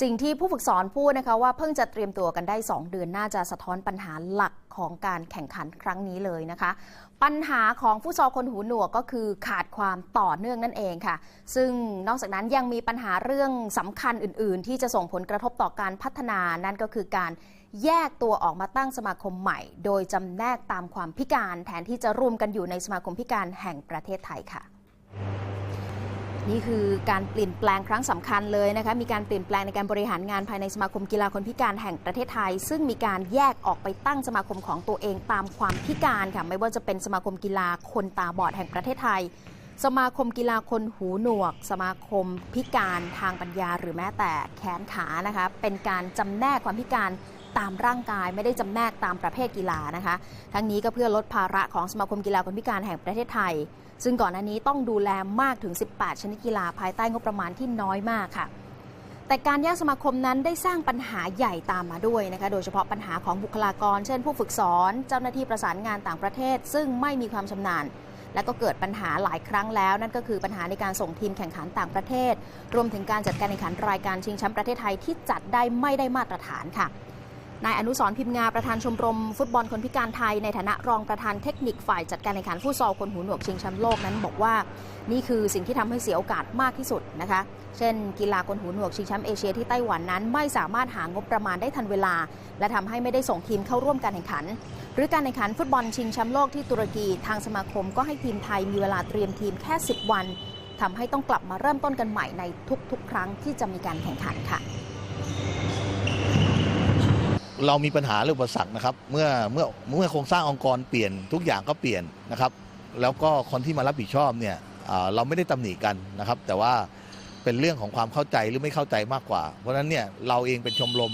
สิ่งที่ผู้ฝึกสอนพูดนะคะว่าเพิ่งจะเตรียมตัวกันได้ 2 เดือนน่าจะสะท้อนปัญหาหลักของการแข่งขันครั้งนี้เลยนะคะ ปัญหาของฟุตซอลคนหูหนวกก็คือขาดความต่อเนื่องนั่นเองค่ะ ซึ่งนอกจากนั้นยังมีปัญหาเรื่องสำคัญอื่น ๆ ที่จะส่งผลกระทบต่อการพัฒนานั่นก็คือการแยกตัวออกมาตั้งสมาคมใหม่ โดยจำแนกตามความพิการแทนที่จะรวมกันอยู่ในสมาคมพิการแห่งประเทศไทยค่ะ นี่คือการเปลี่ยนแปลงครั้งสำคัญเลยนะคะมีการเปลี่ยนแปลงในการบริหารงานภายในสมาคมกีฬาคนพิการแห่งประเทศไทย ซึ่งมีการแยกออกไปตั้งสมาคมของตัวเองตามความพิการค่ะไม่ว่าจะเป็นสมาคมกีฬาคนตาบอดแห่งประเทศไทย สมาคมกีฬาคนหูหนวก สมาคมพิการทางปัญญา หรือแม้แต่แขนขานะคะเป็นการจำแนกความพิการ ตามร่างกายไม่ได้จำแนกตามประเภทกีฬานะคะ ทั้งนี้ก็เพื่อลดภาระของสมาคมกีฬาคนพิการแห่งประเทศไทย ซึ่งก่อนหน้านี้ต้องดูแลมากถึง 18 ชนิดกีฬาภายใต้งบประมาณที่น้อยมากค่ะ แต่การแยกสมาคมนั้นได้สร้างปัญหาใหญ่ตามมาด้วยนะคะ โดยเฉพาะปัญหาของบุคลากร เช่น ผู้ฝึกสอน เจ้าหน้าที่ประสานงานต่างประเทศ ซึ่งไม่มีความชำนาญและก็เกิดปัญหาหลายครั้งแล้ว นั่นก็คือปัญหาในการส่งทีมแข่งขันต่างประเทศ รวมถึงการจัดการแข่งขันรายการชิงแชมป์ประเทศไทยที่จัดได้ไม่ได้มาตรฐานค่ะ นายอนุสรพิมพ์งาประธานชมรม ฟุตบอลคนพิการไทยในฐานะรองประธานเทคนิคฝ่ายจัดการแข่งขันฟุตซอลคนหูหนวกชิงแชมป์โลกนั้นบอกว่า นี่คือสิ่งที่ทำให้เสียโอกาสมากที่สุดนะคะ เช่น กีฬาคนหูหนวกชิงแชมป์เอเชียที่ไต้หวันนั้นไม่สามารถหางบประมาณได้ทันเวลา และทำให้ไม่ได้ส่งทีมเข้าร่วมการแข่งขัน หรือการแข่งขันฟุตบอลชิงแชมป์โลกที่ตุรกีทางสมาคมก็ให้ทีมไทยมีเวลาเตรียมทีมแค่ 10 วันทำให้ต้องกลับมาเริ่มต้นกันใหม่ในทุกๆ ครั้งที่จะมีการแข่งขันค่ะ เรามีปัญหาเรื่องอุปสรรคนะครับเมื่อเมื่อเมื่อโครงสร้างองค์กรเปลี่ยนทุกอย่างก็เปลี่ยนนะครับ แล้วก็คนที่มารับผิดชอบเนี่ยเราไม่ได้ตำหนิกันนะครับ แต่ว่าเป็นเรื่องของความเข้าใจหรือไม่เข้าใจมากกว่า เพราะฉะนั้นเนี่ยเราเองเป็นชมรม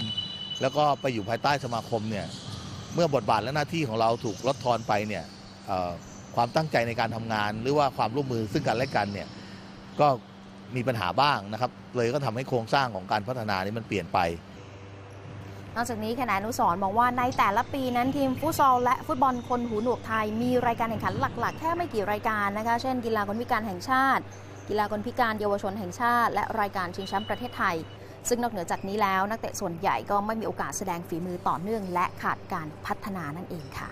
แล้วก็ไปอยู่ภายใต้สมาคมเนี่ยเมื่อบทบาทและหน้าที่ของเราถูกลดทอนไปเนี่ยความตั้งใจในการทำงาน หรือว่าความร่วมมือซึ่งกันและกันเนี่ยก็มีปัญหาบ้างนะครับ เลยก็ทำให้โครงสร้างของการพัฒนานี้มันเปลี่ยนไป นอกจากนี้คณะอนุสรมองว่าในแต่ละปีนั้นทีมฟุตซอลและฟุตบอลคนหูหนวกไทยมีรายการแข่งขันหลัก ๆ แค่ไม่กี่รายการนะคะ เช่น กีฬาคนพิการแห่งชาติ กีฬาคนพิการเยาวชนแห่งชาติ และรายการชิงแชมป์ประเทศไทย ซึ่งนอกเหนือจากนี้แล้วนักเตะส่วนใหญ่ก็ไม่มีโอกาสแสดงฝีมือต่อเนื่อง และขาดการพัฒนานั่นเองค่ะ